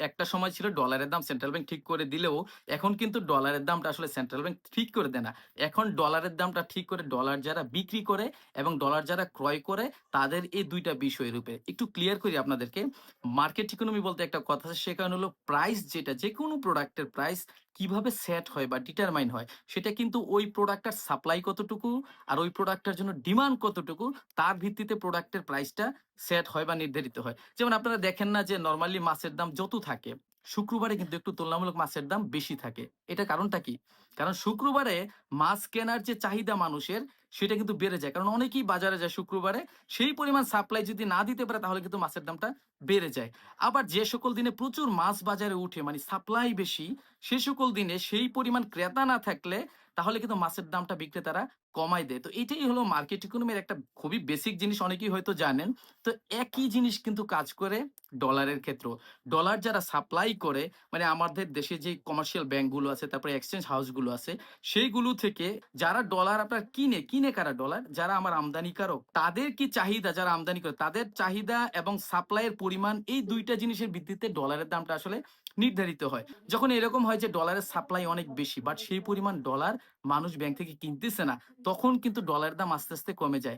একটা সময় ছিল ডলারের দাম সেন্ট্রাল ব্যাংক ঠিক করে দিলেও এখন কিন্তু ডলারের দামটা আসলে সেন্ট্রাল ব্যাংক ঠিক করে দেয় না। এখন ডলারের দামটা ঠিক করে ডলার যারা বিক্রি করে এবং ডলার যারা ক্রয় করে তাদের এই দুইটা বিষয় রূপে। একটু ক্লিয়ার করি আপনাদেরকে। মার্কেট ইকোনমি বলতে একটা কথা সে কারণে হলো প্রাইস যেটা যে কোনো প্রোডাক্টের প্রাইস কীভাবে সেট হয় বা ডিটারমাইন হয়, সেটা কিন্তু ওই প্রোডাক্টটার সাপ্লাই কতটুকু আর ওই প্রোডাক্টটার জন্য ডিমান্ড কতটুকু, তার ভিত্তিতে প্রোডাক্টের প্রাইসটা সেট হয় বা নির্ধারিত হয়। যেমন আপনারা দেখেন না যে নর্মালি মাছের দাম যত থাকে, শুক্রবারে কিন্তু একটু তুলনামূলক মাছের দাম বেশি থাকে। এটা কারণটা কি? কারণ শুক্রবারে মাছ কেনার যে চাহিদা মানুষের সেটা কিন্তু বেড়ে যায়। কারণ অনেকেই বাজারে যায় শুক্রবারে, সেই পরিমাণ সাপ্লাই যদি না দিতে পারে, তাহলে কিন্তু মাছের দামটা বেড়ে যায়। আবার যে সকল দিনে প্রচুর মাছ বাজারে উঠে মানে সাপ্লাই বেশি, সে সকল দিনে সেই পরিমাণ ক্রেতা না থাকলে, তাহলে কিন্তু মাছের দামটা বিক্রেতারা কমাই দেয়। তো এটাই হলো মার্কেট ইকোনমির একটা খুবই বেসিক জিনিস, অনেকেই হয়তো জানেন। তো একই জিনিস কিন্তু কাজ করে ডলারের ক্ষেত্র ডলার যারা সাপ্লাই করে মানে আমাদের দেশে যে কমার্শিয়াল ব্যাংকগুলো আছে, তারপরে এক্সচেঞ্জ হাউসগুলো আছে, সেইগুলো থেকে যারা ডলার আপনার কিনে কিনে কারা ডলার? যারা আমার আমদানিকারক তাদের কি চাহিদা? যারা আমদানি করে, তাদের চাহিদা এবং সাপ্লাইয়ের পরিমাণ এই দুইটা জিনিসের ভিত্তিতে ডলারের দামটা আসলে নির্ধারিত হয়। যখন এরকম হয় যে ডলারের সাপ্লাই অনেক বেশি বাট সেই পরিমাণ ডলার মানুষ ব্যাংক থেকে কিনতেছে না, তখন কিন্তু ডলারের দাম আস্তে আস্তে কমে যায়।